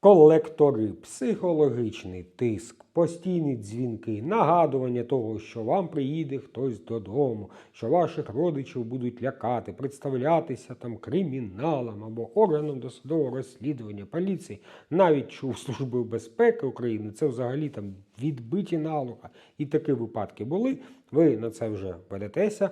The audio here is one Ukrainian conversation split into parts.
Колектори, психологічний тиск, постійні дзвінки, нагадування того, що вам приїде хтось додому, що ваших родичів будуть лякати, представлятися там криміналам або органам досудового розслідування поліції, навіть чув Служби безпеки України, це взагалі там відбиті налога. І такі випадки були. Ви на це вже ведетеся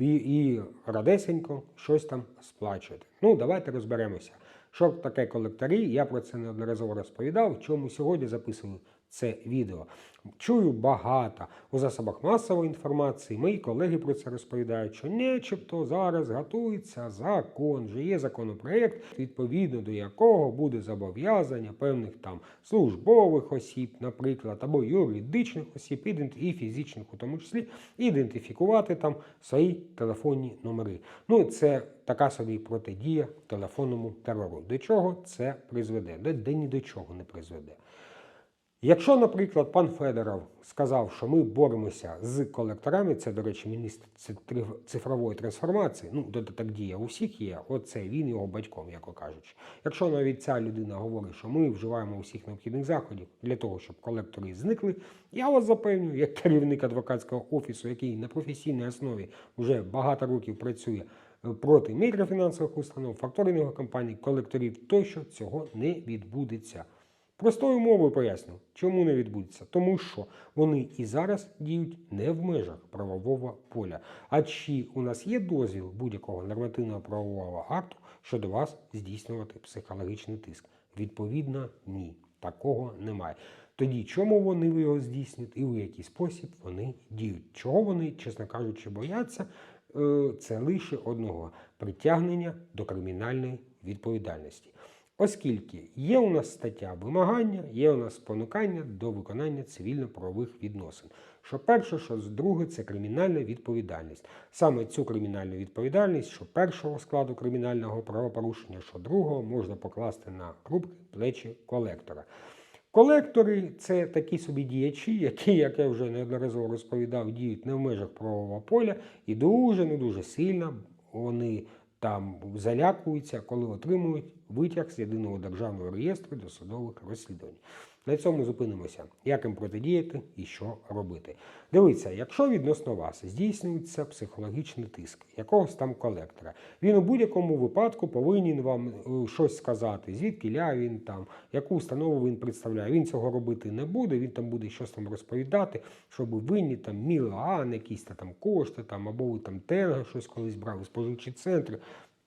і радесенько щось там сплачуєте. Ну, давайте розберемося. Що таке колекторі? Я про це неодноразово розповідав. Чому сьогодні записую це відео? Чую багато у засобах масової інформації. Мої колеги про це розповідають, що начебто зараз готується закон, вже є законопроект, відповідно до якого буде зобов'язання певних там службових осіб, наприклад, або юридичних осіб, і фізичних, у тому числі, ідентифікувати там свої телефонні номери. Ну, це така собі протидія телефонному терору. До чого це призведе? Де, де ні до чого не призведе. Якщо, наприклад, пан Федоров сказав, що ми боремося з колекторами, це, до речі, міністр цифрової трансформації, ну, додаток дія у всіх є, оце він його батьком, як кажучи. Якщо навіть ця людина говорить, що ми вживаємо усіх необхідних заходів для того, щоб колектори зникли, я вас запевнюю, як керівник адвокатського офісу, який на професійній основі вже багато років працює е, проти мікрофінансових установ, факторингових компаній, колекторів, тощо цього не відбудеться. Простою мовою поясню, чому не відбудеться. Тому що вони і зараз діють не в межах правового поля. А чи у нас є дозвіл будь-якого нормативного правового акту щодо вас здійснювати психологічний тиск? Відповідно, ні. Такого немає. Тоді чому вони його здійснюють і в який спосіб вони діють? Чого вони, чесно кажучи, бояться? Е, Це лише одного притягнення до кримінальної відповідальності. Оскільки є у нас стаття вимагання, є у нас спонукання до виконання цивільно-правових відносин. Що перше, що з друге, це кримінальна відповідальність. Саме цю кримінальну відповідальність, що першого складу кримінального правопорушення, що другого, можна покласти на крупки плечі колектора. Колектори це такі собі діячі, які, як я вже неодноразово розповідав, діють не в межах правового поля і дуже не дуже сильно вони там залякуються, коли отримують витяг з єдиного державного реєстру досудових розслідувань. На цьому зупинимося. Як їм протидіяти і що робити. Дивіться, якщо відносно вас здійснюється психологічний тиск якогось там колектора, він у будь-якому випадку повинен вам е, щось сказати, звідки ля він там, яку установу він представляє. Він цього робити не буде, він там буде щось там розповідати, щоб ви винні там Мілан, якісь там кошти, там, або ви там Тенга щось колись брали, споживчі центри.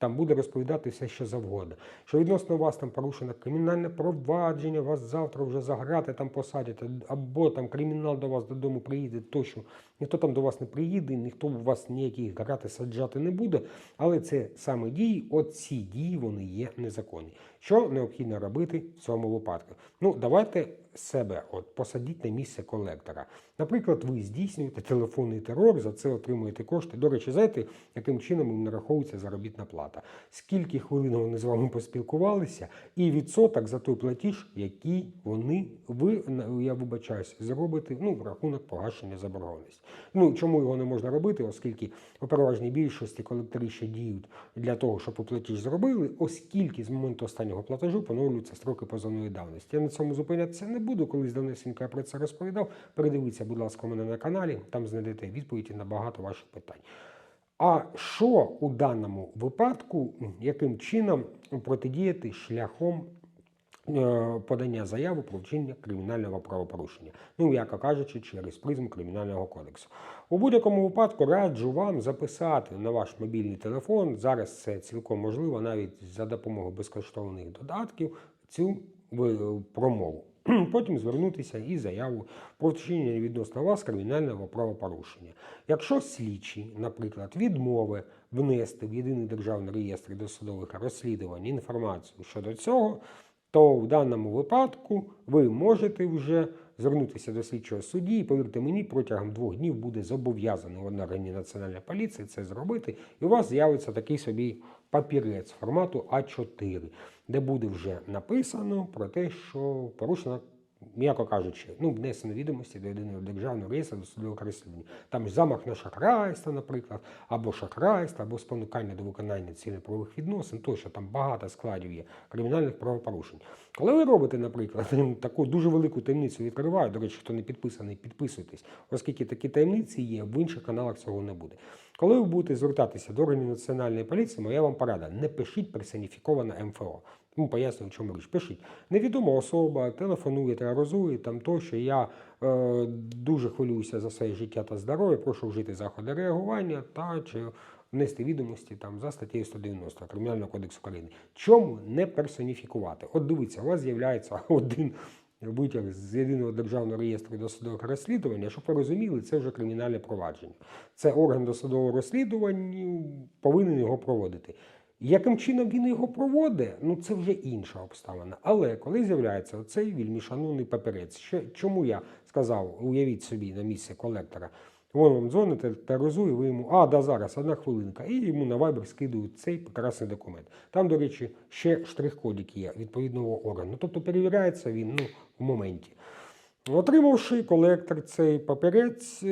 Там буде розповідати все, що завгодно. Що відносно вас там порушено кримінальне провадження, вас завтра вже заграти там посадять, або там кримінал до вас додому приїде, тощо ніхто там до вас не приїде, ніхто у вас ніяких грати саджати не буде. Але це саме дії, оці дії вони є незаконні. Що необхідно робити в цьому випадку? Ну, давайте себе от посадіть на місце колектора. Наприклад, ви здійснюєте телефонний терор, за це отримуєте кошти. До речі, знаєте, яким чином їм нараховується заробітна плата? Скільки хвилин вони з вами поспілкувалися, і відсоток за той платіж, який вони ви я вибачаюсь, зробите ну, в рахунок погашення заборгованості. Ну чому його не можна робити, оскільки у переважній більшості колекторі ще діють для того, щоб платіж зробили, оскільки з моменту останнього платежу поновлюються строки позовної давності. Я на цьому зупинятися не буду. Колись давнесенько я про це розповідав. Передивіться, будь ласка, у мене на каналі, там знайдете відповіді на багато ваших питань. А що у даному випадку, яким чином протидіяти шляхом подання заяви про вчинення кримінального правопорушення? Ну, яко кажучи, через призму кримінального кодексу. У будь-якому випадку раджу вам записати на ваш мобільний телефон. Зараз це цілком можливо, навіть за допомогою безкоштовних додатків, цю е, промову. Потім звернутися із заяву про вчинення відносно вас кримінального правопорушення. Якщо слідчий, наприклад, відмови внести в єдиний державний реєстр досудових розслідувань інформацію щодо цього, то в даному випадку ви можете вже звернутися до слідчого судді, і повірте мені, протягом двох днів буде зобов'язаний в органі Національної поліції це зробити, і у вас з'явиться такий собі папірець формату А4, де буде вже написано про те, що порушена м'яко кажучи, ну, внесено відомості до єдиного державного реєстру досудового розслідування. Там ж замах на шахрайство, наприклад, або шахрайство, або спонукання до виконання цивільно-правових відносин, тощо там багато складів є кримінальних правопорушень. Коли ви робите, наприклад, таку дуже велику таємницю відкриваю, до речі, хто не підписаний, підписуйтесь, оскільки такі таємниці є, в інших каналах цього не буде. Коли ви будете звертатися до органів національної поліції, моя вам порада, не пишіть персоніфіковане МФО. Ну, пояснюю, чому річ. Пишіть. Невідома особа телефонує, тероризує, там то, що я е, дуже хвилююся за своє життя та здоров'я, прошу вжити заходи реагування та чи внести відомості там за статтею 190 Кримінального кодексу України. Чому не персоніфікувати? От дивіться, у вас з'являється один витяг з єдиного державного реєстру досудових розслідувань, щоб ви розуміли, це вже кримінальне провадження. Це орган досудового розслідування повинен його проводити. Яким чином він його проводить, ну це вже інша обставина. Але коли з'являється оцей вільмі шановний паперець, що, чому я сказав, уявіть собі на місце колектора, Вон вам дзвоните, тероризує, ви йому, а, да, зараз, одна хвилинка. І йому на Viber скидують цей прекрасний документ. Там, до речі, ще штрих-кодик є відповідного органу. Тобто перевіряється він ну, в моменті. Отримавши колектор цей папірець, е,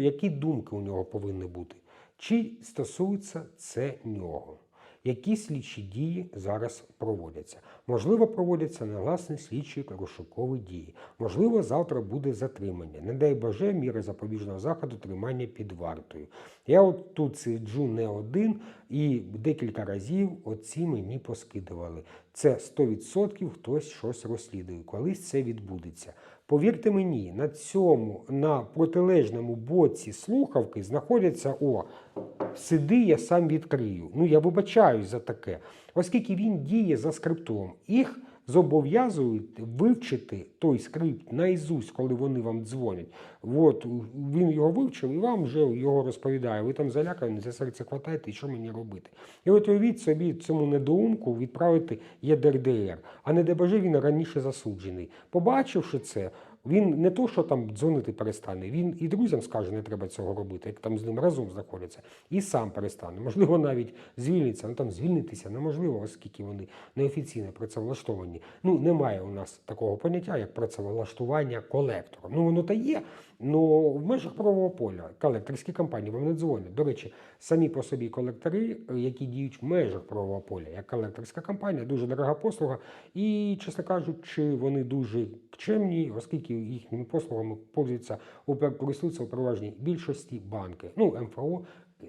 які думки у нього повинні бути? Чи стосується це нього? Які слідчі дії зараз проводяться? Можливо, проводяться негласні слідчі розшукові дії. Можливо, завтра буде затримання. Не дай Боже, міри запобіжного заходу тримання під вартою. Я от тут сиджу не один і декілька разів оці мені поскидували. Це 100% хтось щось розслідує. Колись це відбудеться. Повірте мені, на цьому, на протилежному боці слухавки знаходяться о, сиди, я сам відкрию. Ну я вибачаюсь за таке, оскільки він діє за скриптом. Їх зобов'язують вивчити той скрипт наізусть, коли вони вам дзвонять. От він його вивчив і вам вже його розповідає. Ви там залякані, за серце хватаєте, і що мені робити? І от уявіть собі цьому недоумку відправити ЄДРДР, а не ДБЖ він раніше засуджений. Побачивши це. Він не то, що там дзвонити перестане, він і друзям скаже, не треба цього робити, як там з ним разом знаходяться, і сам перестане. Можливо, навіть звільниться. Ну там звільнитися неможливо, оскільки вони неофіційно працевлаштовані. Ну, немає у нас такого поняття, як працевлаштування колектора. Ну, воно та є. Ну, в межах правового поля колекторські компанії вам не дзвонять. До речі, самі по собі колектори, які діють в межах правового поля, як колекторська компанія, дуже дорога послуга. І, чесно кажучи, вони дуже чемні, оскільки їхніми послугами пользуються, користуються у переважній більшості банки. Ну, МФО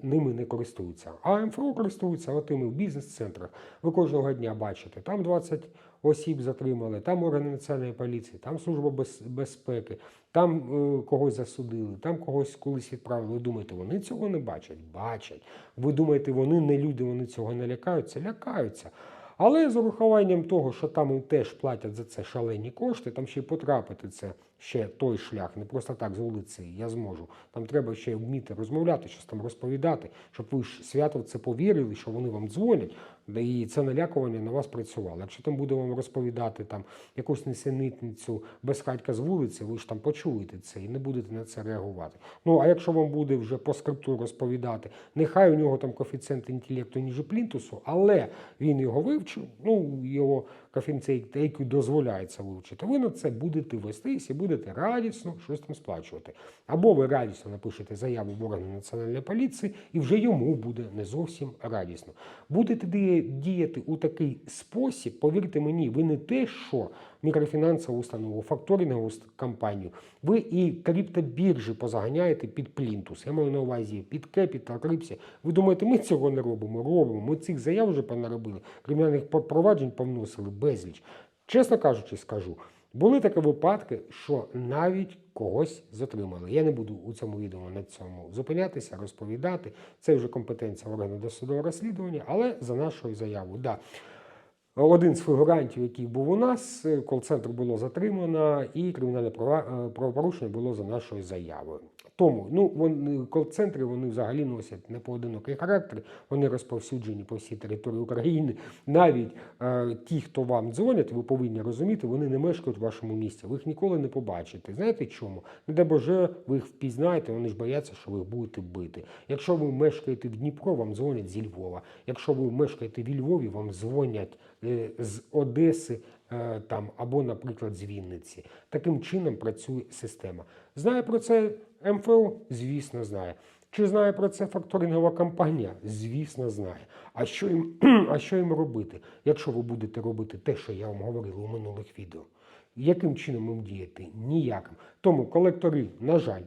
ними не користуються. А МФО користуються отими в бізнес-центрах. Ви кожного дня бачите, там 20 осіб затримали, там органи національної поліції, там служба без, безпеки, там е, когось засудили, там когось колись відправили. Ви думаєте, вони цього не бачать? Бачать. Ви думаєте, вони не люди, вони цього не лякаються? Лякаються. Але з урахуванням того, що там теж платять за це шалені кошти, там ще й потрапити це ще той шлях, не просто так з вулиці я зможу. Там треба ще вміти розмовляти, щось там розповідати, щоб ви ж свято в це повірили, що вони вам дзвонять, і це налякування на вас працювало. Якщо там буде вам розповідати там якусь несенітницю безхатька з вулиці, ви ж там почуєте це і не будете на це реагувати. Ну а якщо вам буде вже по скрипту розповідати, нехай у нього там коефіцієнт інтелекту ніже плінтусу, але він його вивчив, ну його коефіцієнт який дозволяється вивчити, ви на це будете вестись і будете радісно щось там сплачувати. Або ви радісно напишете заяву в органи національної поліції, і вже йому буде не зовсім радісно. Будете діяти у такий спосіб, повірте мені, ви не те, що мікрофінансову установу, факторингову компанію, ви і криптобіржі позаганяєте під плінтус. Я маю на увазі під Кепітал, Крипсі. Ви думаєте, ми цього не робимо? Робимо. Ми цих заяв вже понаробили, кримінальних проваджень повносили безліч. Чесно кажучи, скажу. Були такі випадки, що навіть когось затримали. Я не буду у цьому відео на цьому зупинятися, розповідати. Це вже компетенція органу досудового розслідування, але за нашою заявою. Да. Один з фігурантів, який був у нас, кол-центр було затримано, і кримінальне е, правопорушення було за нашою заявою. Тому ну вони кол-центри вони взагалі носять непоодинокий характер, вони розповсюджені по всій території України. Навіть е, ті, хто вам дзвонять, ви повинні розуміти, вони не мешкають в вашому місті. Ви їх ніколи не побачите. Знаєте чому? Не дай Боже, ви їх впізнаєте, вони ж бояться, що ви їх будете бити. Якщо ви мешкаєте в Дніпро, вам дзвонять зі Львова. Якщо ви мешкаєте в Львові, вам дзвонять е, з Одеси е, там або, наприклад, з Вінниці. Таким чином працює система. Знає про це МФО? Звісно, знає. Чи знає про це факторингова компанія? Звісно, знає. А що їм, а що їм робити, якщо ви будете робити те, що я вам говорив у минулих відео? Яким чином їм діяти? Ніяким. Тому колектори, на жаль,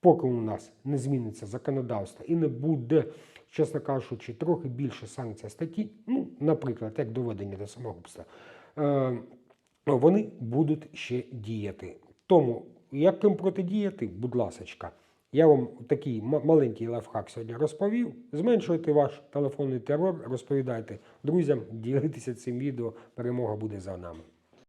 поки у нас не зміниться законодавство і не буде, чесно кажучи, трохи більше санкцій статті, ну, наприклад, як доведення до самогубства, е, вони будуть ще діяти. Тому, яким протидіяти, будь ласочка, я вам такий ма- маленький лайфхак сьогодні розповів. Зменшуйте ваш телефонний терор, розповідайте друзям, ділитися цим відео. Перемога буде за нами.